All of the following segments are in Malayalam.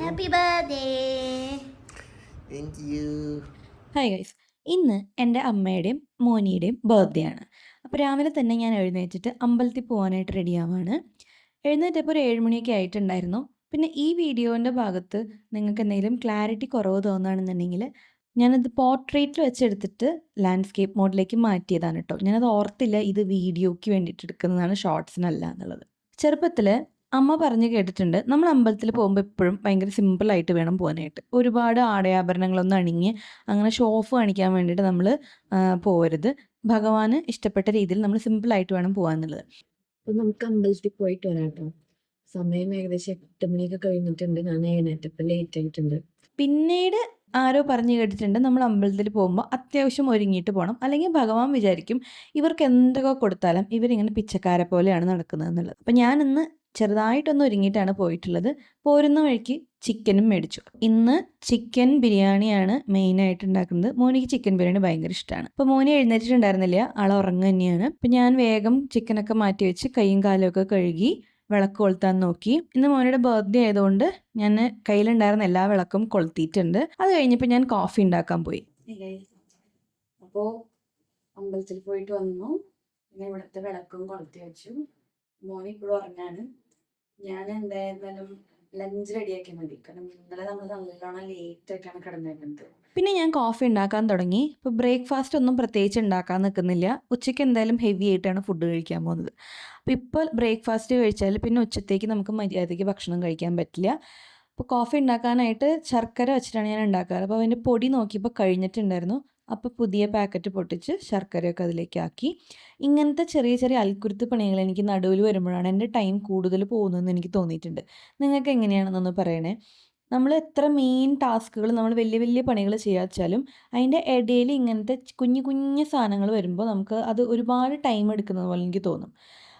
Happy birthday Thank you. Hi guys ഇന്ന് എന്റെ അമ്മയുടെയും മോനിയുടെയും ബർത്ത്ഡേ ആണ്. അപ്പോൾ രാവിലെ തന്നെ ഞാൻ എഴുന്നേറ്റിട്ട് അമ്പലത്തിൽ പോകാനായിട്ട് റെഡിയാവാണ് എഴുന്നേറ്റപ്പോൾ ഒരു ഏഴുമണിയൊക്കെ ആയിട്ടുണ്ടായിരുന്നു. പിന്നെ ഈ വീഡിയോന്റെ ഭാഗത്ത് നിങ്ങൾക്ക് എന്തെങ്കിലും ക്ലാരിറ്റി കുറവ് തോന്നുകയാണെന്നുണ്ടെങ്കിൽ ഞാനത് പോർട്രേറ്റിൽ വെച്ചെടുത്തിട്ട് ലാൻഡ്സ്കേപ്പ് മോഡിലേക്ക് മാറ്റിയതാണ് കേട്ടോ ഞാനത് ഓർത്തില്ല ഇത് വീഡിയോയ്ക്ക് വേണ്ടിയിട്ട് എടുക്കുന്നതാണ് ഷോർട്സിനല്ല എന്നുള്ളത്. ചെറുപ്പത്തിൽ അമ്മ പറഞ്ഞു കേട്ടിട്ടുണ്ട് നമ്മൾ അമ്പലത്തിൽ പോകുമ്പോൾ എപ്പോഴും ഭയങ്കര സിമ്പിളായിട്ട് വേണം പോകാനായിട്ട്. ഒരുപാട് ആടയാഭരണങ്ങളൊന്നും അണിഞ്ഞ് അങ്ങനെ ഷോ ഓഫ് കാണിക്കാൻ വേണ്ടിയിട്ട് നമ്മൾ പോകരുത് ഭഗവാന് ഇഷ്ടപ്പെട്ട രീതിയിൽ നമ്മൾ സിമ്പിളായിട്ട് വേണം പോകാന്നുള്ളത് അപ്പം നമുക്ക് അമ്പലത്തിൽ പോയിട്ട് വരാം കേട്ടോ സമയം ഏകദേശം എട്ട് മണിയൊക്കെ കഴിഞ്ഞിട്ടുണ്ട്. ഞാൻ എഴുന്നേറ്റപ്പോ ലേറ്റ് ആയിട്ടുണ്ട്. പിന്നീട് ആരോ പറഞ്ഞു കേട്ടിട്ടുണ്ട്. നമ്മൾ അമ്പലത്തിൽ പോകുമ്പോൾ അത്യാവശ്യം ഒരുങ്ങിയിട്ട് പോകണം അല്ലെങ്കിൽ ഭഗവാൻ വിചാരിക്കും ഇവർക്ക് എന്തൊക്കെ കൊടുത്താലും ഇവരിങ്ങനെ പിച്ചക്കാരെ പോലെയാണ് നടക്കുന്നത് എന്നുള്ളത്. അപ്പം ഞാൻ ഇന്ന് ചെറുതായിട്ടൊന്ന് ഒരുങ്ങിയിട്ടാണ് പോയിട്ടുള്ളത്. പോരുന്ന വഴിക്ക് ചിക്കനും മേടിച്ചു. ഇന്ന് ചിക്കൻ ബിരിയാണിയാണ് മെയിനായിട്ട് ഉണ്ടാക്കുന്നത്. മോനിക്ക് ചിക്കൻ ബിരിയാണി ഭയങ്കര ഇഷ്ടമാണ് അപ്പോൾ മോനി എഴുന്നേറ്റിട്ടുണ്ടായിരുന്നില്ല. ആൾ ഉറങ്ങുക തന്നെയാണ്. അപ്പം ഞാൻ വേഗം ചിക്കനൊക്കെ മാറ്റി വെച്ച് കൈയും കാലും ഒക്കെ കഴുകി വിളക്ക് കൊളുത്താൻ നോക്കി. ഇന്ന് മോനയുടെ ബർത്ത്ഡേ ആയതുകൊണ്ട് ഞാൻ കയ്യിലുണ്ടായിരുന്ന എല്ലാ വിളക്കും കൊളുത്തിയിട്ടുണ്ട്. അത് കഴിഞ്ഞപ്പോൾ ഞാൻ കോഫി ഉണ്ടാക്കാൻ പോയി. അപ്പോ അമ്പലത്തിൽ പോയിട്ട് വന്നു. ഞാൻ ഇവിടുത്തെ വിളക്കും കൊളുത്തി വെച്ചു. മോനിപ്പോഴും ഉറങ്ങാണ്. ഞാൻ എന്തായിരുന്നാലും ലഞ്ച് റെഡിയാക്കി മതി. കാരണം ഇന്നലെ നമ്മൾ നല്ലോണം ലേറ്റ് ആയിട്ടാണ് കിടന്നേക്കുന്നത്. പിന്നെ ഞാൻ കോഫി ഉണ്ടാക്കാൻ തുടങ്ങി. ഇപ്പോൾ ബ്രേക്ക്ഫാസ്റ്റ് ഒന്നും പ്രത്യേകിച്ച് ഉണ്ടാക്കാൻ നിൽക്കുന്നില്ല. ഉച്ചയ്ക്ക് എന്തായാലും ഹെവി ആയിട്ടാണ് ഫുഡ് കഴിക്കാൻ പോകുന്നത്. അപ്പോൾ ഇപ്പോൾ ബ്രേക്ക്ഫാസ്റ്റ് കഴിച്ചാൽ പിന്നെ ഉച്ചത്തേക്ക് നമുക്ക് മര്യാദയ്ക്ക് ഭക്ഷണം കഴിക്കാൻ പറ്റില്ല. അപ്പോൾ കോഫി ഉണ്ടാക്കാനായിട്ട് ശർക്കര വെച്ചിട്ടാണ് ഞാൻ ഉണ്ടാക്കാറ്. അപ്പോൾ അതിന്റെ പൊടി നോക്കിയപ്പോൾ കഴിഞ്ഞിട്ടുണ്ടായിരുന്നു. അപ്പോൾ പുതിയ പാക്കറ്റ് പൊട്ടിച്ച് ശർക്കരയൊക്കെ അതിലേക്കാക്കി. ഇങ്ങനത്തെ ചെറിയ ചെറിയ അൽക്കുരുത്ത് പണികൾ എനിക്ക് നടുവിൽ വരുമ്പോഴാണ് എന്റെ ടൈം കൂടുതൽ പോകുന്നതെന്ന് എനിക്ക് തോന്നിയിട്ടുണ്ട്. നിങ്ങൾക്ക് എങ്ങനെയാണെന്നൊന്ന് പറയണേ? നമ്മൾ എത്ര മെയിൻ ടാസ്കുകൾ നമ്മൾ വലിയ വലിയ പണികൾ ചെയ്യാച്ചാലും അതിന്റെ ഇടയിൽ ഇങ്ങനത്തെ കുഞ്ഞു കുഞ്ഞു സാധനങ്ങൾ വരുമ്പോൾ നമുക്ക് അത് ഒരുപാട് ടൈം എടുക്കുന്നത് പോലെ എനിക്ക് തോന്നും.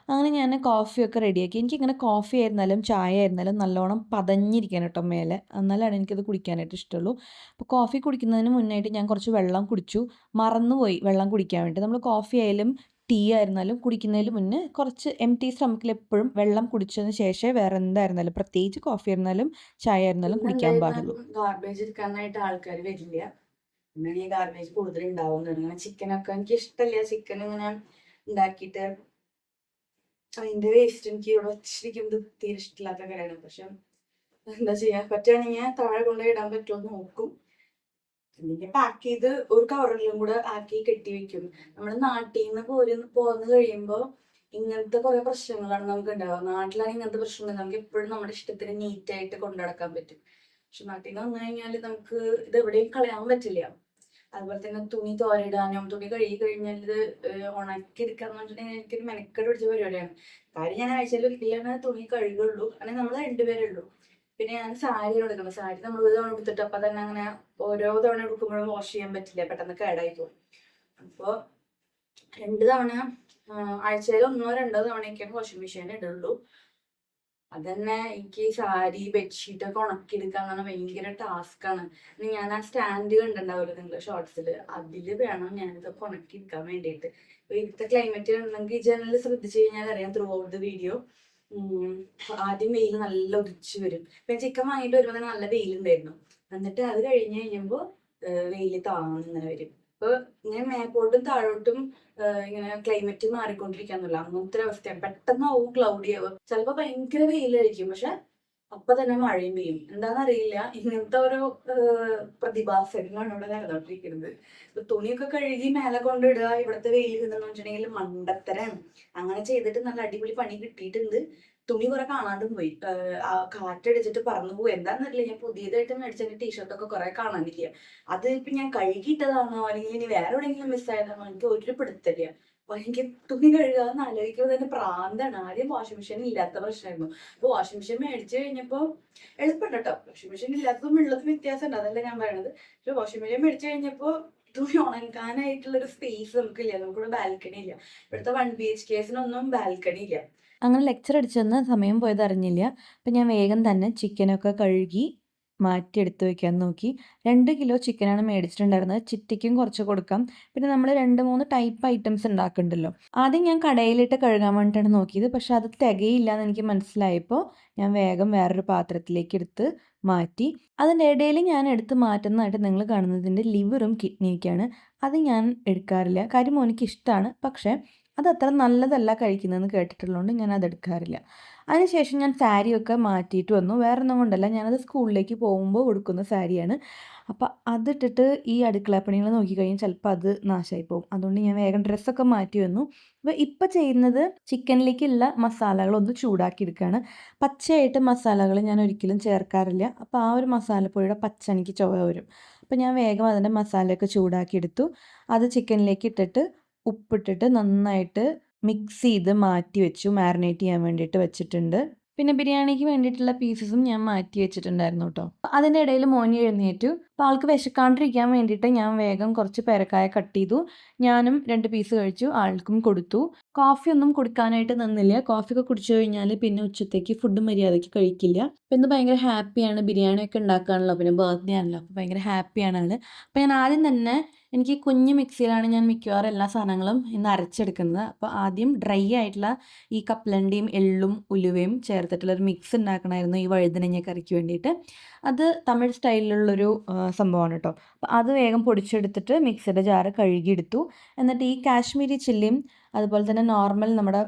അങ്ങനെ ഞാൻ കോഫിയൊക്കെ റെഡിയാക്കി എനിക്കിങ്ങനെ കോഫി ആയിരുന്നാലും ചായ ആയിരുന്നാലും നല്ലോണം പതഞ്ഞിരിക്കാൻ കേട്ടോ മേലെ. എന്നാലാണ് എനിക്കത് കുടിക്കാനായിട്ട് ഇഷ്ടമുള്ളൂ അപ്പോൾ കോഫി കുടിക്കുന്നതിന് മുന്നായിട്ട് ഞാൻ കുറച്ച് വെള്ളം കുടിച്ചു. മറന്നുപോയി വെള്ളം കുടിക്കാൻ വേണ്ടി നമ്മൾ കോഫി ആയാലും ടീ ആയിരുന്നാലും കുടിക്കുന്നതിന് മുന്നേ കുറച്ച് എം ടി സ്റ്റമക്കിൽ എപ്പോഴും വെള്ളം കുടിച്ചതിന് ശേഷമേ വേറെ എന്തായിരുന്നാലും പ്രത്യേകിച്ച് കോഫി ആയിരുന്നാലും ചായ ആയിരുന്നാലും കുടിക്കാൻ പാടുള്ളൂ. ഗാർബേജ് എടുക്കാനായിട്ട് ആൾക്കാർ വരില്ല. പിന്നെ ഈ ഗാർബേജ് കൂടുതൽ ഉണ്ടാവുന്നുണ്ട് ഇങ്ങനെ ചിക്കനൊക്കെ എനിക്ക് ഇഷ്ടമല്ല ചിക്കൻ ഇങ്ങനെ ഉണ്ടാക്കിയിട്ട് അതിന്റെ വേസ്റ്റ് എനിക്ക് ഇവിടെ വെച്ചിരിക്കുന്നത് തീരെ ഇഷ്ടമില്ലാത്ത കാര്യമാണ് പക്ഷെ എന്താ ചെയ്യാ പറ്റുകയാണെങ്കിൽ ഞാൻ താഴെ കൊണ്ടുപോയി ഇടാൻ പറ്റുമെന്ന് നോക്കും. പിന്നെ പാക്ക് ചെയ്ത് ഒരു കവറിലും കൂടെ ആക്കി കെട്ടി വെക്കും. നമ്മുടെ നാട്ടിൽ നിന്ന് പോരി പോന്ന് കഴിയുമ്പോൾ ഇങ്ങനത്തെ കുറെ പ്രശ്നങ്ങളാണ് നമുക്ക് ഉണ്ടാവുക നാട്ടിലാണ് ഇങ്ങനത്തെ പ്രശ്നങ്ങൾ നമുക്ക് എപ്പോഴും നമ്മുടെ ഇഷ്ടത്തിന് നീറ്റായിട്ട് കൊണ്ടു നടക്കാൻ പറ്റും. പക്ഷെ നാട്ടിൽ നിന്ന് വന്നു കഴിഞ്ഞാൽ നമുക്ക് ഇത് എവിടെയും കളയാൻ പറ്റില്ല. അതുപോലെ തന്നെ തുണി തോരയിടാനും തുണി കഴുകി കഴിഞ്ഞാൽ ഇത് ഉണക്കി എടുക്കാന്ന് വെച്ചിട്ടുണ്ടെങ്കിൽ എനിക്കൊരു മെനക്കെട്ട് പിടിച്ച പരിപാടിയാണ്. കാര്യം ഞാൻ ആഴ്ചയിൽ ഒരിക്കലാണ് തുണി കഴുകുള്ളൂ. അല്ലെങ്കിൽ നമ്മൾ രണ്ടുപേരേ ഉള്ളൂ. പിന്നെ ഞാൻ സാരി എടുക്കണം സാരി നമ്മൾ ഒരു തവണ എടുത്തിട്ട് അപ്പൊ തന്നെ അങ്ങനെ ഓരോ തവണ എടുക്കുമ്പോഴും വാഷ് ചെയ്യാൻ പറ്റില്ല. പെട്ടെന്ന് കേടായി പോകും അപ്പോൾ രണ്ട് തവണ ആഴ്ചയിൽ ഒന്നോ രണ്ടോ തവണയൊക്കെയാണ് വാഷിംഗ് മെഷീൻ ഇടുള്ളൂ. അതന്നെ എനിക്ക് സാരി ബെഡ്ഷീറ്റ് ഒക്കെ ഉണക്കിയെടുക്കാൻ പറഞ്ഞാൽ ഭയങ്കര ടാസ്ക്കാണ് ഞാൻ ആ സ്റ്റാൻഡ് കണ്ടിട്ടുണ്ടാവില്ല നിങ്ങൾ ഷോർട്സിൽ അതിൽ വേണം ഞാനിതൊക്കെ ഉണക്കിയെടുക്കാൻ വേണ്ടിയിട്ട്. ഇപ്പൊ ഇവിടുത്തെ ക്ലൈമറ്റ് ഈ ജനലിൽ ശ്രദ്ധിച്ചു കഴിഞ്ഞാൽ അറിയാം ത്രൂ ഔട്ട് ദ വീഡിയോ ആദ്യം വെയിൽ നല്ല ഉദിച്ചു വരും. പിന്നെ ചിക്കൻ വാങ്ങിയിട്ട് വരുമ്പോൾ തന്നെ നല്ല വെയിലുണ്ടായിരുന്നു. എന്നിട്ട് അത് കഴിഞ്ഞ് കഴിയുമ്പോൾ വെയിൽ താങ്ങുന്നിങ്ങനെ വരും. അപ്പൊ ഇങ്ങനെ മേപ്പോട്ടും താഴോട്ടും ഇങ്ങനെ ക്ലൈമറ്റ് മാറിക്കൊണ്ടിരിക്കാന്നുള്ള അങ്ങനത്തെ ഒരു അവസ്ഥയാണ് പെട്ടെന്ന് ആവും ക്ലൗഡി ആവും ചിലപ്പോ ഭയങ്കര വെയിലായിരിക്കും. പക്ഷെ അപ്പൊ തന്നെ മഴയും പെയ്യും. എന്താണെന്നറിയില്ല ഇങ്ങനത്തെ ഒരു പ്രതിഭാസങ്ങളാണ് ഇവിടെ നടന്നുകൊണ്ടിരിക്കുന്നത് ഇപ്പൊ തുണിയൊക്കെ കഴുകി മേലെ കൊണ്ടിടുക ഇവിടുത്തെ വെയിൽ നിന്നെന്ന് വെച്ചിട്ടുണ്ടെങ്കിൽ അങ്ങനെ ചെയ്തിട്ട് നല്ല അടിപൊളി പണി കിട്ടിയിട്ടുണ്ട്. തുണി കുറെ കാണാണ്ട് പോയി. കാറ്റടിച്ചിട്ട് പറന്നു പോയി. എന്താണെന്നറിയില്ല ഞാൻ പുതിയതായിട്ട് മേടിച്ച ടീഷർട്ടൊക്കെ കുറെ കാണാനില്ല. അത് ഇപ്പൊ ഞാൻ കഴുകിയിട്ടതാണോ? അല്ലെങ്കിൽ ഇനി വേറെ എവിടെയെങ്കിലും മിസ്സായതാണോ എനിക്ക് ഒരു പിടുത്തില്ല അപ്പൊ എനിക്ക് തുണി കഴുകാന്ന് ആലോചിക്കുമ്പോൾ തന്നെ പ്രാന്താണ്. ആദ്യം വാഷിംഗ് മെഷീൻ ഇല്ലാത്ത പ്രശ്നമായിരുന്നു. അപ്പൊ വാഷിംഗ് മെഷീൻ മേടിച്ചു കഴിഞ്ഞപ്പോ എളുപ്പമുണ്ട് കേട്ടോ വാഷിംഗ് മെഷീൻ ഇല്ലാത്തതും ഉള്ളതും വ്യത്യാസമുണ്ട്. അതല്ല ഞാൻ പറയണത്. പക്ഷെ വാഷിംഗ് മെഷീൻ മേടിച്ചു കഴിഞ്ഞപ്പോ തുണി ഉണങ്ങാനായിട്ടുള്ള ഒരു സ്പേസ് നമുക്കില്ല. നമുക്കിവിടെ ബാൽക്കണി ഇല്ല. ഇവിടുത്തെ വൺ ബി എച്ച് കേസിനൊന്നും ബാൽക്കണി ഇല്ല. അങ്ങനെ ലെക്ചർ അടിച്ചെന്ന് സമയം പോയത് അറിഞ്ഞില്ല. അപ്പം ഞാൻ വേഗം തന്നെ ചിക്കനൊക്കെ കഴുകി മാറ്റി എടുത്തു വെക്കാൻ നോക്കി. രണ്ട് കിലോ ചിക്കനാണ് മേടിച്ചിട്ടുണ്ടായിരുന്നത്. ചിറ്റയ്ക്കും കുറച്ച് കൊടുക്കാം. പിന്നെ നമ്മൾ രണ്ട് മൂന്ന് ടൈപ്പ് ഐറ്റംസ് ഉണ്ടാക്കുന്നുണ്ടല്ലോ. ആദ്യം ഞാൻ കടയിലിട്ട് കഴുകാൻ വേണ്ടിയിട്ടാണ് നോക്കിയത്. പക്ഷേ അത് തികയില്ല എന്ന് എനിക്ക് മനസ്സിലായപ്പോൾ ഞാൻ വേഗം വേറൊരു പാത്രത്തിലേക്ക് എടുത്ത് മാറ്റി. അതിന്റെ ഇടയിൽ ഞാൻ എടുത്ത് മാറ്റുന്നതായിട്ട് നിങ്ങൾ കാണുന്നതിന്റെ ലിവറും കിഡ്നിയൊക്കെയാണ് അത് ഞാൻ എടുക്കാറില്ല. കാര്യം എനിക്ക് ഇഷ്ടമാണ് പക്ഷേ അത് അത്ര നല്ലതല്ല കഴിക്കുന്നതെന്ന് കേട്ടിട്ടുള്ളതുകൊണ്ട് ഞാൻ അത് എടുക്കാറില്ല. അതിനുശേഷം ഞാൻ സാരിയൊക്കെ മാറ്റിയിട്ട് വന്നു. വേറൊന്നും കൊണ്ടല്ല ഞാനത് സ്കൂളിലേക്ക് പോകുമ്പോൾ കൊടുക്കുന്ന സാരിയാണ്. അപ്പോൾ അതിട്ടിട്ട് ഈ അടുക്കളപ്പണികൾ നോക്കിക്കഴിഞ്ഞാൽ ചിലപ്പോൾ അത് നാശമായി പോകും. അതുകൊണ്ട് ഞാൻ വേഗം ഡ്രസ്സൊക്കെ മാറ്റി വന്നു. അപ്പോൾ ഇപ്പം ചെയ്യുന്നത് ചിക്കനിലേക്കുള്ള മസാലകളൊന്ന് ചൂടാക്കി എടുക്കുകയാണ് പച്ചയായിട്ട് മസാലകൾ ഞാൻ ഒരിക്കലും ചേർക്കാറില്ല. അപ്പോൾ ആ ഒരു മസാലപ്പൊടിയുടെ പച്ച എനിക്ക് ചുവ വരും. അപ്പോൾ ഞാൻ വേഗം അതിന്റെ മസാലയൊക്കെ ചൂടാക്കിയെടുത്തു. അത് ചിക്കനിലേക്ക് ഇട്ടിട്ട് ഉപ്പിട്ടിട്ട് നന്നായിട്ട് മിക്സ് ചെയ്ത് മാറ്റി വെച്ചു. മാരിനേറ്റ് ചെയ്യാൻ വേണ്ടിയിട്ട് വെച്ചിട്ടുണ്ട്. പിന്നെ ബിരിയാണിക്ക് വേണ്ടിയിട്ടുള്ള പീസസും ഞാൻ മാറ്റി വെച്ചിട്ടുണ്ടായിരുന്നു കേട്ടോ അതിന്റെ ഇടയിൽ മോനി എഴുന്നേറ്റു. അപ്പോൾ ആൾക്ക് വിശക്കാണ്ടിരിക്കാൻ വേണ്ടിയിട്ട് ഞാൻ വേഗം കുറച്ച് പേരക്കായ കട്ട് ചെയ്തു. ഞാനും രണ്ട് പീസ് കഴിച്ചു ആൾക്കും കൊടുത്തു. കോഫി ഒന്നും കൊടുക്കാനായിട്ട് നിന്നില്ല. കോഫി ഒക്കെ കുടിച്ചു കഴിഞ്ഞാൽ പിന്നെ ഉച്ചത്തേക്ക് ഫുഡ് മര്യാദയ്ക്ക് കഴിക്കില്ല. അപ്പം ഇന്ന് ഭയങ്കര ഹാപ്പിയാണ് ബിരിയാണി ഒക്കെ ഉണ്ടാക്കാണല്ലോ പിന്നെ ബർത്ത്ഡേ ആണല്ലോ. അപ്പോൾ ഭയങ്കര ഹാപ്പിയാണ് ആൾ അപ്പോൾ ഞാൻ ആദ്യം തന്നെ എനിക്ക് കുഞ്ഞ് മിക്സിയിലാണ് ഞാൻ മിക്കവാറും എല്ലാ സാധനങ്ങളും ഇന്ന് അരച്ചെടുക്കുന്നത്. അപ്പോൾ ആദ്യം ഡ്രൈ ആയിട്ടുള്ള ഈ കപ്പലണ്ടിയും എള്ളും ഉലുവയും ചേർത്തിട്ടുള്ള ഒരു മിക്സ് ഉണ്ടാക്കണമായിരുന്നു ഈ വഴുതനങ്ങ കറിക്ക് വേണ്ടിയിട്ട്. അത് തമിഴ് സ്റ്റൈലിലുള്ളൊരു സംഭവമാണ് കേട്ടോ അപ്പോൾ അത് വേഗം പൊടിച്ചെടുത്തിട്ട് മിക്സിയുടെ ജാറ് കഴുകിയെടുത്തു. എന്നിട്ട് ഈ കാശ്മീരി ചില്ലിയും അതുപോലെ തന്നെ നോർമൽ നമ്മുടെ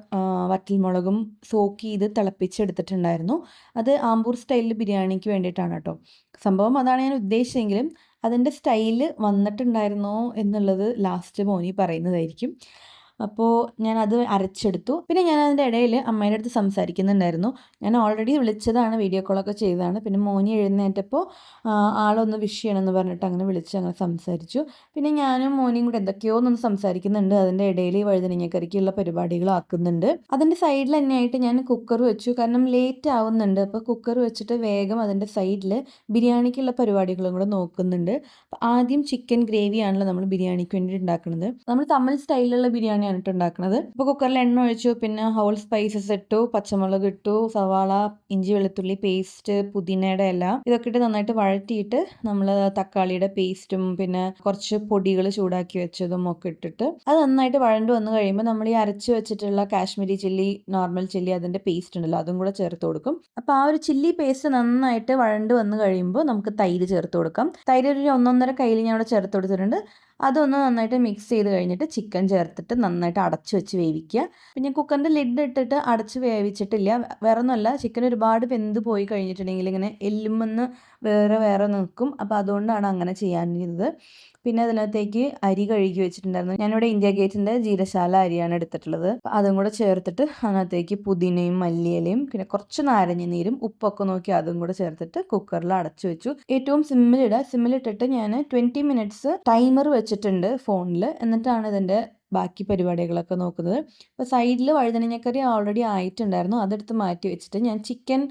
വറ്റൽമുളകും സോക്ക് ചെയ്ത് തിളപ്പിച്ചെടുത്തിട്ടുണ്ടായിരുന്നു. അത് ആംബൂർ സ്റ്റൈലിൽ ബിരിയാണിക്ക് വേണ്ടിയിട്ടാണ് കേട്ടോ സംഭവം അതാണ് ഞാൻ ഉദ്ദേശിച്ചെങ്കിലും അതിന്റെ സ്റ്റൈൽ വന്നിട്ടുണ്ടായിരുന്നോ എന്നുള്ളത് ലാസ്റ്റ് മോനി പറയുന്നതായിരിക്കും. അപ്പോൾ ഞാൻ അത് അരച്ചെടുത്തു. പിന്നെ ഞാൻ അതിന്റെ ഇടയിൽ അമ്മേന്റെ അടുത്ത് സംസാരിക്കുന്നുണ്ടായിരുന്നു. ഞാൻ ഓൾറെഡി വിളിച്ചതാണ് വീഡിയോ കോളൊക്കെ ചെയ്തതാണ്. പിന്നെ മോനി എഴുന്നേറ്റപ്പോൾ ആളൊന്ന് വിഷ് ചെയ്യണമെന്ന് പറഞ്ഞിട്ട് അങ്ങനെ വിളിച്ച് അങ്ങനെ സംസാരിച്ചു. പിന്നെ ഞാനും മോനിയും കൂടെ എന്തൊക്കെയോ ഒന്ന് സംസാരിക്കുന്നുണ്ട്. അതിന്റെ ഇടയിൽ വഴുതനങ്ങക്കറിക്കുള്ള പരിപാടികളാക്കുന്നുണ്ട് അതിന്റെ സൈഡിൽ തന്നെയായിട്ട് ഞാൻ കുക്കർ വെച്ചു. കാരണം ലേറ്റ് ആവുന്നുണ്ട്. അപ്പോൾ കുക്കർ വെച്ചിട്ട് വേഗം അതിന്റെ സൈഡിൽ ബിരിയാണിക്കുള്ള പരിപാടികളും കൂടെ നോക്കുന്നുണ്ട്. ആദ്യം ചിക്കൻ ഗ്രേവിയാണല്ലോ നമ്മൾ ബിരിയാണിക്ക് വേണ്ടി ഉണ്ടാക്കുന്നത് നമ്മൾ തമിഴ് സ്റ്റൈലിലുള്ള ബിരിയാണിയാണ് ഇട്ട് ഉണ്ടാക്കുന്നത് ഇപ്പോൾ കുക്കറിൽ എണ്ണ ഒഴിച്ചു പിന്നെ ഹോൾ സ്പൈസസ് ഇട്ടു പച്ചമുളക് ഇട്ടു സവാള ഇഞ്ചി വെളുത്തുള്ളി പേസ്റ്റ് പുതിനയുടെ ഇല ഇതൊക്കെ ഇട്ട് നന്നായിട്ട് വഴറ്റിയിട്ട് നമ്മൾ തക്കാളിയുടെ പേസ്റ്റും പിന്നെ കുറച്ച് പൊടികൾ ചൂടാക്കി വെച്ചതും ഒക്കെ ഇട്ടിട്ട് അത് നന്നായിട്ട് വഴണ്ട് വന്നു കഴിയുമ്പോൾ നമ്മൾ ഈ അരച്ച് വെച്ചിട്ടുള്ള കാശ്മീരി ചില്ലി നോർമൽ ചില്ലി അതിന്റെ പേസ്റ്റ് ഉണ്ടല്ലോ അതും കൂടെ ചേർത്ത് കൊടുക്കും. അപ്പോൾ ആ ഒരു ചില്ലി പേസ്റ്റ് നന്നായിട്ട് വഴണ്ട് വന്നു കഴിയുമ്പോൾ നമുക്ക് തൈര് ചേർത്ത് കൊടുക്കാം. തൈര് ഒരു ഒന്നൊന്നര കയ്യിൽ ഞാൻ അവിടെ ചേർത്ത് കൊടുത്തിട്ടുണ്ട്. അതൊന്ന് നന്നായിട്ട് മിക്സ് ചെയ്ത് കഴിഞ്ഞിട്ട് ചിക്കൻ ചേർത്തിട്ട് നന്നായിട്ട് അടച്ച് വെച്ച് വേവിക്കുക. പിന്നെ കുക്കറിന്റെ ലിഡ് ഇട്ടിട്ട് അടച്ച് വേവിച്ചിട്ടില്ല. വേറൊന്നുമല്ല ചിക്കൻ ഒരുപാട് വെന്ത് പോയി കഴിഞ്ഞിട്ടുണ്ടെങ്കിൽ ഇങ്ങനെ എല്ലുമെന്ന് വേറെ വേറെ നിൽക്കും. അപ്പോൾ അതുകൊണ്ടാണ് അങ്ങനെ ചെയ്യാനിരുന്നത്. പിന്നെ അതിനകത്തേക്ക് അരി കഴുകി വെച്ചിട്ടുണ്ടായിരുന്നു. ഞാനിവിടെ ഇന്ത്യ ഗേറ്റിന്റെ ജീരശാല അരിയാണ് എടുത്തിട്ടുള്ളത്. അതും കൂടെ ചേർത്തിട്ട് അതിനകത്തേക്ക് പുതിനയും മല്ലിയിലയും പിന്നെ കുറച്ച് നാരങ്ങ നീരും ഉപ്പൊക്കെ നോക്കി അതും കൂടെ ചേർത്തിട്ട് കുക്കറിൽ അടച്ചു വെച്ചു. ഏറ്റവും സിമ്മിലിടുക. സിമ്മിലിട്ടിട്ട് ഞാൻ ട്വന്റി മിനിറ്റ്സ് ടൈമർ വെച്ചിട്ടുണ്ട് ഫോണിൽ. എന്നിട്ടാണ് ഇതിന്റെ ബാക്കി പരിപാടികളൊക്കെ നോക്കുന്നത്. അപ്പോൾ സൈഡിൽ വഴുതനങ്ങക്കറി ഓൾറെഡി ആയിട്ടുണ്ടായിരുന്നു. അതെടുത്ത് മാറ്റി വെച്ചിട്ട് ഞാൻ ചിക്കൻ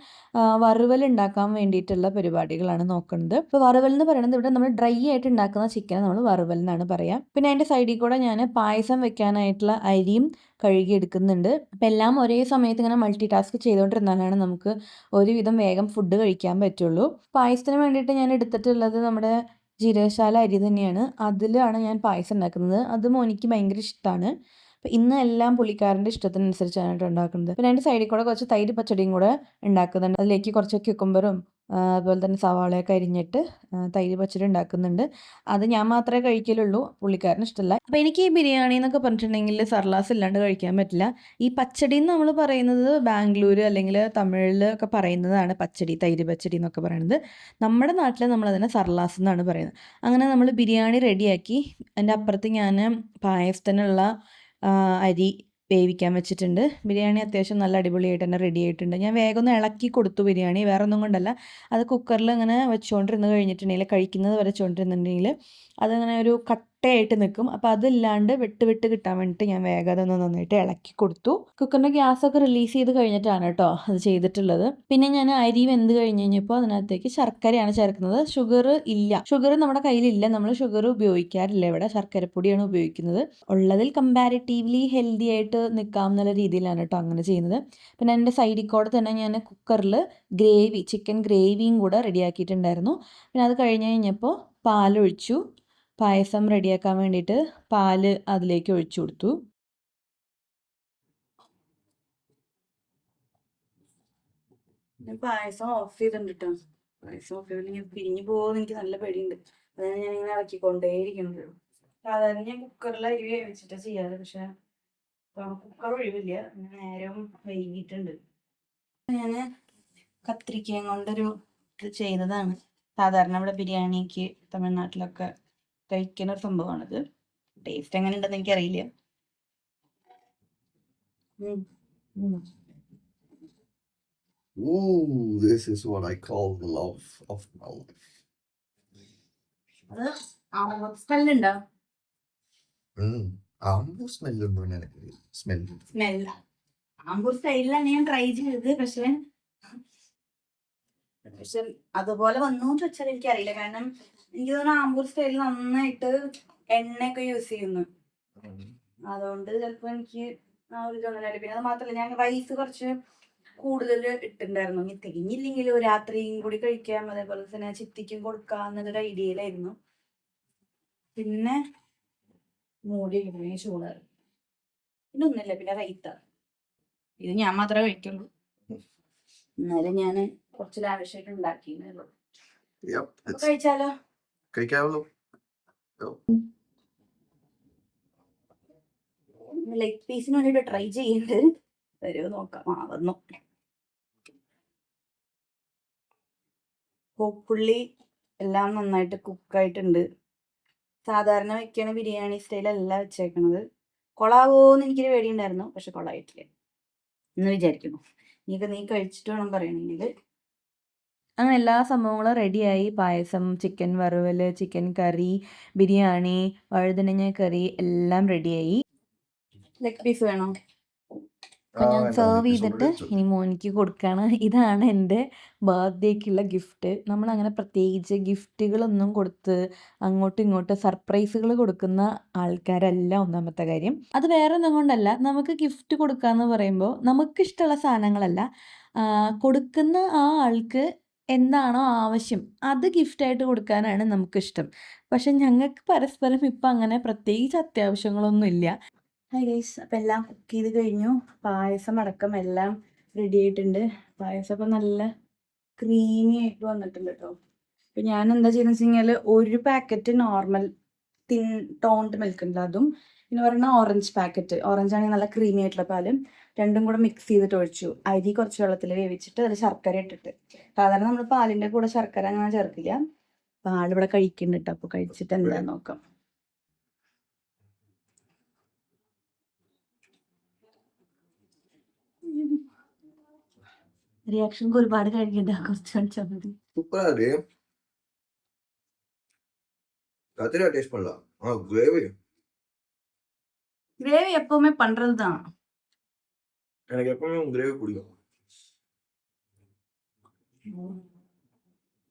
വറുവൽ ഉണ്ടാക്കാൻ വേണ്ടിയിട്ടുള്ള പരിപാടികളാണ് നോക്കുന്നത്. ഇപ്പോൾ വറുവൽ എന്ന് പറയുന്നത് ഇവിടെ നമ്മൾ ഡ്രൈ ആയിട്ട് ഉണ്ടാക്കുന്ന ചിക്കൻ നമ്മൾ വറുവൽ എന്നാണ് പറയുക പിന്നെ അതിന്റെ സൈഡിൽ കൂടെ ഞാൻ പായസം വെക്കാനായിട്ടുള്ള അരിയും കഴുകി എടുക്കുന്നുണ്ട്. അപ്പം എല്ലാം ഒരേ സമയത്ത് ഇങ്ങനെ മൾട്ടി ടാസ്ക് ചെയ്തുകൊണ്ടിരുന്നാലാണ് നമുക്ക് ഒരുവിധം വേഗം ഫുഡ് കഴിക്കാൻ പറ്റുള്ളൂ. പായസത്തിന് വേണ്ടിയിട്ട് ഞാൻ എടുത്തിട്ടുള്ളത് നമ്മുടെ ജീരകശാല അരി തന്നെയാണ്. അതിലാണ് ഞാൻ പായസം ഉണ്ടാക്കുന്നത്. അതും എനിക്ക് ഭയങ്കര ഇഷ്ടമാണ് അപ്പം ഇന്ന് എല്ലാം പുള്ളിക്കാരന്റെ ഇഷ്ടത്തിനനുസരിച്ചാണ് ഉണ്ടാക്കുന്നത്. പിന്നെ അതിന്റെ സൈഡിൽ കൂടെ കുറച്ച് തൈര് പച്ചടിയും കൂടെ ഉണ്ടാക്കുന്നുണ്ട്. അതിലേക്ക് കുറച്ച് ക്യുക്കുംബറും അതുപോലെ തന്നെ സവാളയൊക്കെ അരിഞ്ഞിട്ട് തൈര് പച്ചടി ഉണ്ടാക്കുന്നുണ്ട്. അത് ഞാൻ മാത്രമേ കഴിക്കലുള്ളൂ. പുള്ളിക്കാരന് ഇഷ്ടമല്ല അപ്പോൾ എനിക്ക് ഈ ബിരിയാണി എന്നൊക്കെ പറഞ്ഞിട്ടുണ്ടെങ്കിൽ സർലാസ് ഇല്ലാണ്ട് കഴിക്കാൻ പറ്റില്ല. ഈ പച്ചടി എന്ന് നമ്മൾ പറയുന്നത് ബാംഗ്ലൂർ അല്ലെങ്കിൽ തമിഴിൽ ഒക്കെ പറയുന്നതാണ് പച്ചടി തൈര് പച്ചടി എന്നൊക്കെ പറയുന്നത്. നമ്മുടെ നാട്ടിൽ നമ്മൾ അതിനെ സർലാസ് എന്നാണ് പറയുന്നത്. അങ്ങനെ നമ്മൾ ബിരിയാണി റെഡിയാക്കി അതിന്റെ അപ്പുറത്ത് ഞാൻ പായസത്തിനുള്ള അരി വേവിക്കാൻ വെച്ചിട്ടുണ്ട്. ബിരിയാണി അത്യാവശ്യം നല്ല അടിപൊളിയായിട്ട് തന്നെ റെഡി ആയിട്ടുണ്ട്. ഞാൻ വേഗം ഒന്ന് ഇളക്കി കൊടുത്തു ബിരിയാണി. വേറെ ഒന്നും കൊണ്ടല്ല. അത് കുക്കറിൽ ഇങ്ങനെ വെച്ചുകൊണ്ടിരുന്ന് കഴിഞ്ഞിട്ടുണ്ടെങ്കിൽ കഴിക്കുന്നത് വരെ വെച്ചുകൊണ്ടിരുന്നുണ്ടെങ്കിൽ അതിങ്ങനെ ഒരു കട്ട കട്ടയായിട്ട് നിൽക്കും അപ്പോൾ അതില്ലാണ്ട് വിട്ട് വിട്ട് കിട്ടാൻ വേണ്ടിയിട്ട് ഞാൻ വേഗം ഒന്ന് നന്നായിട്ട് ഇളക്കി കൊടുത്തു. കുക്കറിന്റെ ഗ്യാസൊക്കെ റിലീസ് ചെയ്ത് കഴിഞ്ഞിട്ടാണ് കേട്ടോ അത് ചെയ്തിട്ടുള്ളത്. പിന്നെ ഞാൻ അരി വെന്ത് കഴിഞ്ഞ് കഴിഞ്ഞപ്പോൾ അതിനകത്തേക്ക് ശർക്കരയാണ് ചേർക്കുന്നത്. ഷുഗർ ഇല്ല. ഷുഗർ നമ്മുടെ കയ്യിലില്ല. നമ്മൾ ഷുഗർ ഉപയോഗിക്കാറില്ല ഇവിടെ. ശർക്കരപ്പൊടിയാണ് ഉപയോഗിക്കുന്നത്. ഉള്ളതിൽ കമ്പാരിറ്റീവ്ലി ഹെൽത്തി ആയിട്ട് നിൽക്കാം എന്നുള്ള രീതിയിലാണ് കേട്ടോ അങ്ങനെ ചെയ്യുന്നത്. പിന്നെ എന്റെ സൈഡിൽ കൂടെ തന്നെ ഞാൻ കുക്കറിൽ ഗ്രേവി ചിക്കൻ ഗ്രേവിയും കൂടെ റെഡിയാക്കിയിട്ടുണ്ടായിരുന്നു പിന്നെ അത് കഴിഞ്ഞ് കഴിഞ്ഞപ്പോൾ പാലൊഴിച്ചു. പായസം റെഡിയാക്കാൻ വേണ്ടിയിട്ട് പാൽ അതിലേക്ക് ഒഴിച്ചു കൊടുത്തു. പായസം ഓഫ് ചെയ്തിട്ടുണ്ട് പായസം ഓഫ് ചെയ്തില്ലെങ്കിൽ പിരിഞ്ഞു പോകുന്ന എനിക്ക് നല്ല പേടിയുണ്ട്. അതാണ് ഞാൻ ഇങ്ങനെ ഇളക്കിക്കൊണ്ടേയിരിക്കുന്നത്. സാധാരണ ഞാൻ കുക്കറിൽ അരി വേവിച്ചിട്ടാ ചെയ്യാറ്. പക്ഷെ കുക്കർ ഒഴിവില്ല. നേരം വൈകിട്ടുണ്ട് ഞാൻ കത്തിരിക്കയും കൊണ്ടൊരു ഇത് ചെയ്തതാണ്. സാധാരണ ഇവിടെ ബിരിയാണിക്ക് തമിഴ്നാട്ടിലൊക്കെ കഴിക്കുന്ന ഒരു സംഭവമാണിത് ടേസ്റ്റ് എങ്ങനെ ഉണ്ടെന്ന് എനിക്കറിയില്ല. Ooh, this is what I call the love of my life. അത് സ്മെല്ലുണ്ടോ. ആമ്പൂ സ്മെല്ലുണ്ടോ എനിക്ക് അറിയില്ല. സ്മെല്ല. ആമ്പൂർ സ്റ്റൈലിലാണ് ഞാൻ ട്രൈ ചെയ്തത്. പക്ഷെ പക്ഷെ അതുപോലെ വന്നു ചോദിച്ചാൽ എനിക്കറിയില്ല. കാരണം എനിക്ക് തോന്നുന്നു ആമ്പൂർ സ്റ്റൈലിൽ നന്നായിട്ട് എണ്ണയൊക്കെ യൂസ് ചെയ്യുന്നു. അതുകൊണ്ട് ചിലപ്പോ എനിക്ക് ആ ഒരു തോന്നലായി പിന്നെ അത് മാത്രമല്ല ഞാൻ റൈസ് കുറച്ച് കൂടുതൽ ഇട്ടിട്ടുണ്ടായിരുന്നു. ഇനി തികഞ്ഞില്ലെങ്കിലും രാത്രിയും കൂടി കഴിക്കാം. അതേപോലെ തന്നെ ചിത്തിക്കും കൊടുക്കാം എന്നുള്ളൊരു ഐഡിയയിലായിരുന്നു പിന്നെ മൂടി ഇങ്ങനെ ചൂടാറ് പിന്നെ ഒന്നുമില്ല പിന്നെ റൈത്ത ഇത് ഞാൻ മാത്രമേ കഴിക്കുള്ളൂ. എന്നാലും ഞാൻ കുറച്ച് ലാവശ്യമായിട്ട് it's കഴിച്ചാലോ? കഴിക്കാവുള്ളൂ ലെഗ് പീസിന് വേണ്ടിട്ട് ട്രൈ ചെയ്യുന്നത് വരുമോ നോക്കാം. ആ വന്നു. ഹോപ്പുള്ളി എല്ലാം നന്നായിട്ട് കുക്കായിട്ടുണ്ട് സാധാരണ വെക്കണ ബിരിയാണി സ്റ്റൈലല്ല വെച്ചേക്കണത്. കൊളാവോന്ന് എനിക്കൊരു പേടിയുണ്ടായിരുന്നു പക്ഷെ കൊളായിട്ടില്ല. എന്ന് വിചാരിക്കുന്നു. നീക്ക് നീ കഴിച്ചിട്ട് വേണം പറയണെങ്കിൽ അങ്ങനെ എല്ലാ സംഭവങ്ങളും റെഡിയായി. പായസം ചിക്കൻ വറുവൽ ചിക്കൻ കറി ബിരിയാണി വഴുതനങ്ങ കറി എല്ലാം റെഡിയായി. ലെഗ് പീസ് വേണോ? അപ്പം ഞാൻ സെർവ് ചെയ്തിട്ട് ഇനി മോനിക്ക് കൊടുക്കുകയാണ് ഇതാണ് എന്റെ ബർത്ത്ഡേക്കുള്ള ഗിഫ്റ്റ് നമ്മൾ അങ്ങനെ പ്രത്യേകിച്ച് ഗിഫ്റ്റുകളൊന്നും കൊടുത്ത് അങ്ങോട്ടും ഇങ്ങോട്ടും സർപ്രൈസുകൾ കൊടുക്കുന്ന ആൾക്കാരല്ല ഒന്നാമത്തെ കാര്യം. അത് വേറെ ഒന്നും കൊണ്ടല്ല. നമുക്ക് ഗിഫ്റ്റ് കൊടുക്കുക എന്ന് പറയുമ്പോൾ നമുക്കിഷ്ടമുള്ള സാധനങ്ങളല്ല. കൊടുക്കുന്ന ആ ആൾക്ക് എന്താണോ ആവശ്യം അത് ഗിഫ്റ്റായിട്ട് കൊടുക്കാനാണ് നമുക്കിഷ്ടം. പക്ഷെ ഞങ്ങൾക്ക് പരസ്പരം ഇപ്പം അങ്ങനെ പ്രത്യേകിച്ച് അത്യാവശ്യങ്ങളൊന്നും ഇല്ല. ഹായ് ഗൈസ് അപ്പം എല്ലാം കുക്ക് ചെയ്ത് കഴിഞ്ഞു. പായസം അടക്കം എല്ലാം റെഡി ആയിട്ടുണ്ട്. പായസം ഇപ്പം നല്ല ക്രീമി ആയിട്ട് വന്നിട്ടുണ്ട് കേട്ടോ. അപ്പം ഞാൻ എന്താ ചെയ്യുന്നത് വെച്ച് കഴിഞ്ഞാൽ ഒരു packet normal thin toned milk ഉണ്ട് അതും പിന്നെ പറയുന്ന ഓറഞ്ച് പാക്കറ്റ് ഓറഞ്ച് ആണെങ്കിൽ നല്ല ക്രീമി ആയിട്ടുള്ള പാലും. രണ്ടും കൂടെ മിക്സ് ചെയ്തിട്ട് ഒഴിച്ചു. അരി കുറച്ച് വെള്ളത്തിൽ വേവിച്ചിട്ട് അതിൽ ശർക്കര ഇട്ടിട്ട്. സാധാരണ നമ്മൾ പാലിന്റെ കൂടെ ശർക്കര അങ്ങനെ ചേർക്കില്ല. പാലിവിടെ കഴിക്കുന്നുണ്ട് അപ്പോൾ കഴിച്ചിട്ട് എന്താ നോക്കാം. റിയാക്ഷൻ ഒരുപാട് കഴിക്കണ്ട കുറച്ച് കഴിച്ചാൽ മതി. ടേസ്റ്റ് ആ ഗ്രേവി கிரேவி எப்பவுமே பண்றது தான் எனக்கு எப்பவுமே கிரேவி பிடிக்கும்.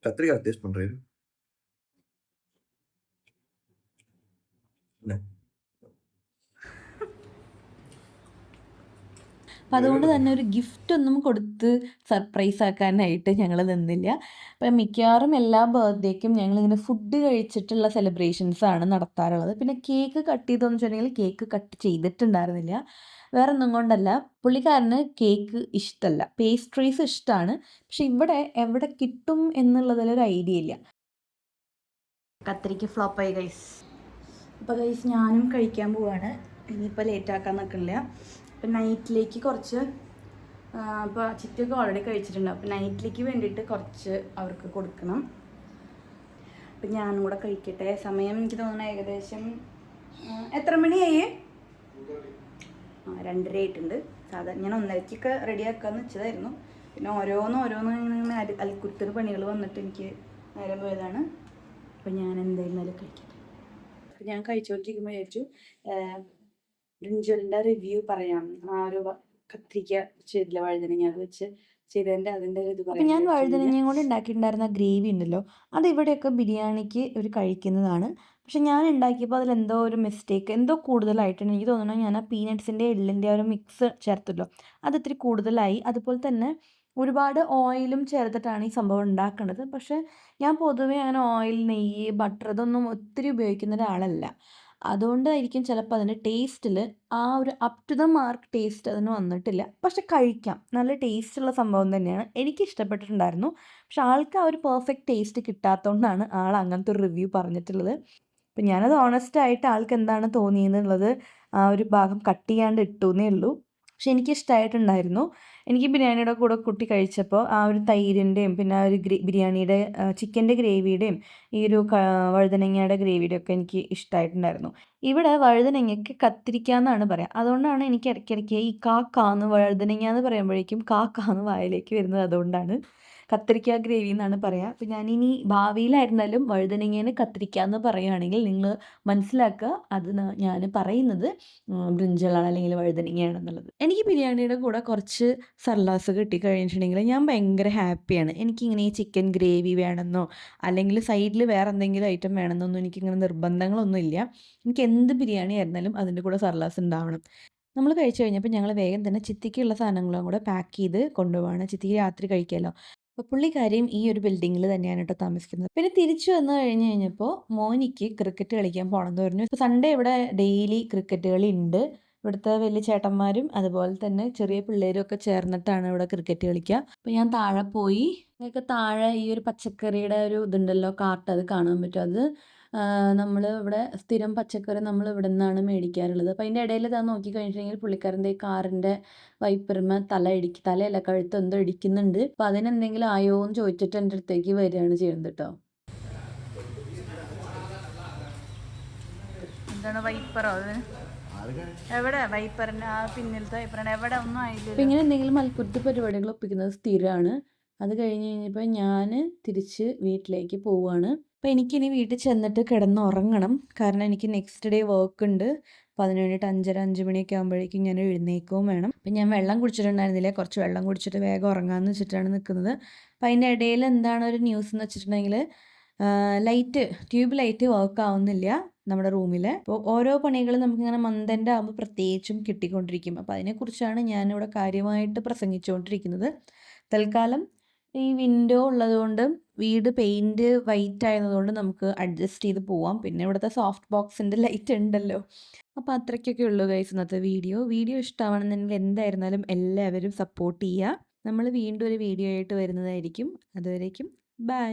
கத்திரிக்காய் டேஸ்ட் பண்றேன் അപ്പം അതുകൊണ്ട് തന്നെ ഒരു ഗിഫ്റ്റ് ഒന്നും കൊടുത്ത് സർപ്രൈസ് ആക്കാനായിട്ട് ഞങ്ങൾ നിന്നില്ല. അപ്പം മിക്കവാറും എല്ലാ ബർത്ത്ഡേക്കും ഞങ്ങൾ ഇങ്ങനെ ഫുഡ് കഴിച്ചിട്ടുള്ള സെലിബ്രേഷൻസ് ആണ് നടത്താറുള്ളത്. പിന്നെ കേക്ക് കട്ട് ചെയ്തോന്ന് വെച്ചിട്ടുണ്ടെങ്കിൽ കേക്ക് കട്ട് ചെയ്തിട്ടുണ്ടായിരുന്നില്ല. വേറെ ഒന്നും കൊണ്ടല്ല. പുള്ളിക്കാരന് കേക്ക് ഇഷ്ടമല്ല പേസ്ട്രീസ് ഇഷ്ടമാണ് പക്ഷെ ഇവിടെ എവിടെ കിട്ടും എന്നുള്ളതിലൊരു ഐഡിയ ഇല്ല. കത്തിരിക്ക് ഫ്ലോപ്പായി ഗൈസ് അപ്പോൾ ഗൈസ് ഞാനും കഴിക്കാൻ പോവാണ്. ഇനിയിപ്പോൾ ലേറ്റ് ആക്കാൻ നിൽക്കണില്ല അപ്പം നൈറ്റിലേക്ക് കുറച്ച് അപ്പോൾ ചിറ്റൊക്കെ ഓൾറെഡി കഴിച്ചിട്ടുണ്ട്. അപ്പോൾ നൈറ്റിലേക്ക് വേണ്ടിയിട്ട് കുറച്ച് അവർക്ക് കൊടുക്കണം. അപ്പം ഞാനും കൂടെ കഴിക്കട്ടെ. സമയം എനിക്ക് തോന്നുന്നു ഏകദേശം എത്ര മണിയായി ആ രണ്ടര ആയിട്ടുണ്ട്. സാധാരണ ഞാൻ ഒന്നരക്കൊക്കെ റെഡിയാക്കാന്ന് വെച്ചതായിരുന്നു. പിന്നെ ഓരോന്ന് ഓരോന്നും ഇങ്ങനെ അൽക്കുരുത്തർ പണികൾ വന്നിട്ട് എനിക്ക് നേരം പോയതാണ്. അപ്പം ഞാൻ എന്തായിരുന്നാലും കഴിക്കട്ടെ. അപ്പം ഞാൻ കഴിച്ചുകൊണ്ടിരിക്കുമ്പോൾ വിചാരിച്ചു ബ്രിഞ്ചലിന്റെ റിവ്യൂ പറയാം. ആ ഒരു കത്തിരിക്ക ചെയ്തില്ല വഴുതനങ്ങ അത് വെച്ച് ചെയ്തതിന്റെ അതിന്റെ ഒരു ഇത് അപ്പം ഞാൻ വഴുതനങ്ങയും കൊണ്ട് ഉണ്ടാക്കിയിട്ടുണ്ടായിരുന്ന ഗ്രേവി ഉണ്ടല്ലോ അത് ഇവിടെയൊക്കെ ബിരിയാണിക്ക് ഒരു കഴിക്കുന്നതാണ്. പക്ഷെ ഞാൻ ഉണ്ടാക്കിയപ്പോൾ അതിൽ എന്തോ ഒരു മിസ്റ്റേക്ക് എന്തോ കൂടുതലായിട്ടുണ്ട് എനിക്ക് തോന്നുന്നു ഞാൻ ആ പീനട്ട്സിന്റെ എള്ളിന്റെ ഒരു മിക്സ് ചേർത്തല്ലോ അത് ഇത്തിരി കൂടുതലായി. അതുപോലെ തന്നെ ഒരുപാട് ഓയിലും ചേർത്തിട്ടാണ് ഈ സംഭവം ഉണ്ടാക്കേണ്ടത് പക്ഷെ ഞാൻ പൊതുവേ അങ്ങനെ ഓയിൽ നെയ്യ് ബട്ടർ ഇതൊന്നും ഒത്തിരി ഉപയോഗിക്കുന്ന ഒരാളല്ല. അതുകൊണ്ടായിരിക്കും ചിലപ്പോൾ അതിന്റെ ടേസ്റ്റിൽ ആ ഒരു up to the mark taste അതിന് വന്നിട്ടില്ല. പക്ഷെ കഴിക്കാം. നല്ല ടേസ്റ്റുള്ള സംഭവം തന്നെയാണ്. എനിക്ക് ഇഷ്ടപ്പെട്ടിട്ടുണ്ടായിരുന്നു. പക്ഷെ ആൾക്ക് ആ ഒരു പെർഫെക്റ്റ് ടേസ്റ്റ് കിട്ടാത്തതുകൊണ്ടാണ് ആൾ അങ്ങനത്തെ ഒരു റിവ്യൂ പറഞ്ഞിട്ടുള്ളത്. അപ്പം ഞാനത് ഓണസ്റ്റ് ആയിട്ട് ആൾക്ക് എന്താണ് തോന്നിയെന്നുള്ളത് ആ ഒരു ഭാഗം കട്ട് ചെയ്യാണ്ട് ഇട്ടു എന്നേ ഉള്ളൂ. പക്ഷെ എനിക്ക് ഇഷ്ടമായിട്ടുണ്ടായിരുന്നു എനിക്ക് ബിരിയാണിയുടെ കൂടെ കൂട്ടി കഴിച്ചപ്പോൾ ആ ഒരു തൈരിന്റെയും പിന്നെ ആ ഒരു ഗ്രേ ബിരിയാണിയുടെ ചിക്കന്റെ ഗ്രേവിയുടെയും ഈ ഒരു വഴുതനങ്ങയുടെ ഗ്രേവിയുടെ ഒക്കെ എനിക്ക് ഇഷ്ടമായിട്ടുണ്ടായിരുന്നു ഇവിടെ വഴുതനങ്ങയ്ക്ക് കത്തിരിക്ക എന്നാണ് പറയുക അതുകൊണ്ടാണ് എനിക്ക് ഇടയ്ക്കിടയ്ക്ക് ഈ കാക്കാന്ന് കാന്ന് വഴുതനങ്ങ എന്ന് പറയുമ്പോഴേക്കും കാക്കാന്ന് കാന്ന് വായിലേക്ക് വരുന്നത് അതുകൊണ്ടാണ്. കത്തിരിക്ക ഗ്രേവി എന്നാണ് പറയുക അപ്പം ഞാനിനി ഭാവിയിലായിരുന്നാലും വഴുതനങ്ങേനെ കത്തിരിക്ക എന്ന് പറയുകയാണെങ്കിൽ നിങ്ങൾ മനസ്സിലാക്കുക അത് ഞാൻ പറയുന്നത് ബ്രിഞ്ചലാണ് അല്ലെങ്കിൽ വഴുതനങ്ങയാണെന്നുള്ളത് എനിക്ക് ബിരിയാണിയുടെ കൂടെ കുറച്ച് സർലാസ് കിട്ടി കിട്ടിക്കഴിഞ്ഞിട്ടുണ്ടെങ്കിൽ ഞാൻ ഭയങ്കര ഹാപ്പിയാണ്. എനിക്കിങ്ങനെ ഈ ചിക്കൻ ഗ്രേവി വേണമെന്നോ അല്ലെങ്കിൽ സൈഡിൽ വേറെ എന്തെങ്കിലും ഐറ്റം വേണമെന്നൊന്നും എനിക്കിങ്ങനെ നിർബന്ധങ്ങളൊന്നും ഇല്ല. എനിക്ക് എന്ത് ബിരിയാണി ആയിരുന്നാലും അതിന്റെ കൂടെ സർലാസ് ഉണ്ടാവണം. നമ്മൾ കഴിച്ചു കഴിഞ്ഞപ്പോൾ ഞങ്ങൾ വേഗം തന്നെ ചിത്തിക്കുള്ള സാധനങ്ങളും കൂടെ പാക്ക് ചെയ്ത് കൊണ്ടുപോവാണ്. ചിത്തിക്ക് രാത്രി കഴിക്കാമല്ലോ അപ്പോൾ പുള്ളിക്കാരിയും ഈ ഒരു ബിൽഡിങ്ങിൽ തന്നെയാണ് കേട്ടോ താമസിക്കുന്നത്. പിന്നെ തിരിച്ചു വന്നു കഴിഞ്ഞ് കഴിഞ്ഞപ്പോൾ മോനിക്ക് ക്രിക്കറ്റ് കളിക്കാൻ പോകണമെന്ന് പറഞ്ഞു. സൺഡേ ഇവിടെ ഡെയിലി ക്രിക്കറ്റ് കളി ഉണ്ട് ഇവിടുത്തെ വലിയ ചേട്ടന്മാരും അതുപോലെ തന്നെ ചെറിയ പിള്ളേരും ഒക്കെ ചേർന്നിട്ടാണ് ഇവിടെ ക്രിക്കറ്റ് കളിക്കുക അപ്പോൾ ഞാൻ താഴെ പോയി. നിങ്ങൾക്ക് താഴെ ഈ ഒരു പച്ചക്കറിയുടെ ഒരു ഇതുണ്ടല്ലോ കാർട്ട് അത് കാണാൻ പറ്റും. അത് നമ്മൾ ഇവിടെ സ്ഥിരം പച്ചക്കറി നമ്മൾ ഇവിടെ നിന്നാണ് മേടിക്കാറുള്ളത്. അപ്പോൾ അതിന്റെ ഇടയിൽ ഇതാ നോക്കി കഴിഞ്ഞിട്ടുണ്ടെങ്കിൽ പുള്ളിക്കാരന്റെ ഈ കാറിന്റെ വൈപ്പർമ തല ഇടിക്ക് തലയല്ല കഴുത്ത് എന്തോ ഇടിക്കുന്നുണ്ട്. അപ്പോൾ അതിനെന്തെങ്കിലും ആയോ എന്ന് ചോദിച്ചിട്ട് എന്റെ അടുത്തേക്ക് വരികയാണ് ചെയ്യുന്നത് കേട്ടോ. എന്താണ് വൈപ്പറോ അത് എവിടെ? ആ പിന്നിലത്തെ എവിടെ ഒന്നും ആയില്ല ഇങ്ങനെ എന്തെങ്കിലും മലപ്പുറത്ത് പരിപാടികൾ ഒപ്പിക്കുന്നത് സ്ഥിരമാണ്. അത് കഴിഞ്ഞ് കഴിഞ്ഞപ്പോൾ ഞാൻ തിരിച്ച് വീട്ടിലേക്ക് പോവുകയാണ്. അപ്പോൾ എനിക്കിനി വീട്ടിൽ ചെന്നിട്ട് കിടന്ന് ഉറങ്ങണം. കാരണം എനിക്ക് നെക്സ്റ്റ് ഡേ വർക്ക് ഉണ്ട്. അപ്പോൾ അതിന് വേണ്ടിയിട്ട് അഞ്ചര അഞ്ച് മണിയൊക്കെ ആകുമ്പോഴേക്കും ഞാൻ എഴുന്നേൽക്കുകയും വേണം. അപ്പം ഞാൻ വെള്ളം കുടിച്ചിട്ടുണ്ടായിരുന്നില്ല? കുറച്ച് വെള്ളം കുടിച്ചിട്ട് വേഗം ഉറങ്ങാമെന്ന് വെച്ചിട്ടാണ് നിൽക്കുന്നത്. അപ്പം അതിന്റെ ഇടയിൽ എന്താണ് ഒരു ന്യൂസ് എന്ന് വെച്ചിട്ടുണ്ടെങ്കിൽ ലൈറ്റ് ട്യൂബ് ലൈറ്റ് വർക്ക് ആവുന്നില്ല നമ്മുടെ റൂമിൽ അപ്പോൾ ഓരോ പണികളും നമുക്കിങ്ങനെ മന്ദന്റെ ആകുമ്പോൾ പ്രത്യേകിച്ചും കിട്ടിക്കൊണ്ടിരിക്കും. അപ്പോൾ അതിനെക്കുറിച്ചാണ് ഞാനിവിടെ കാര്യമായിട്ട് പ്രസംഗിച്ചുകൊണ്ടിരിക്കുന്നത്. തൽക്കാലം ഈ വിൻഡോ ഉള്ളതുകൊണ്ട് വീട് പെയിന്റ് വൈറ്റ് ആയതുകൊണ്ട് നമുക്ക് അഡ്ജസ്റ്റ് ചെയ്ത് പോവാം. പിന്നെ ഇവിടുത്തെ സോഫ്റ്റ് ബോക്സിന്റെ ലൈറ്റ് ഉണ്ടല്ലോ. അപ്പോൾ അത്രയ്ക്കൊക്കെ ഉള്ളൂ ഗൈസ് ഇന്നത്തെ വീഡിയോ വീഡിയോ ഇഷ്ടമാണെന്നുണ്ടെങ്കിൽ എന്തായിരുന്നാലും എല്ലാവരും സപ്പോർട്ട് ചെയ്യുക. നമ്മൾ വീണ്ടും ഒരു വീഡിയോ ആയിട്ട് വരുന്നതായിരിക്കും. അതുവരേക്കും ബൈ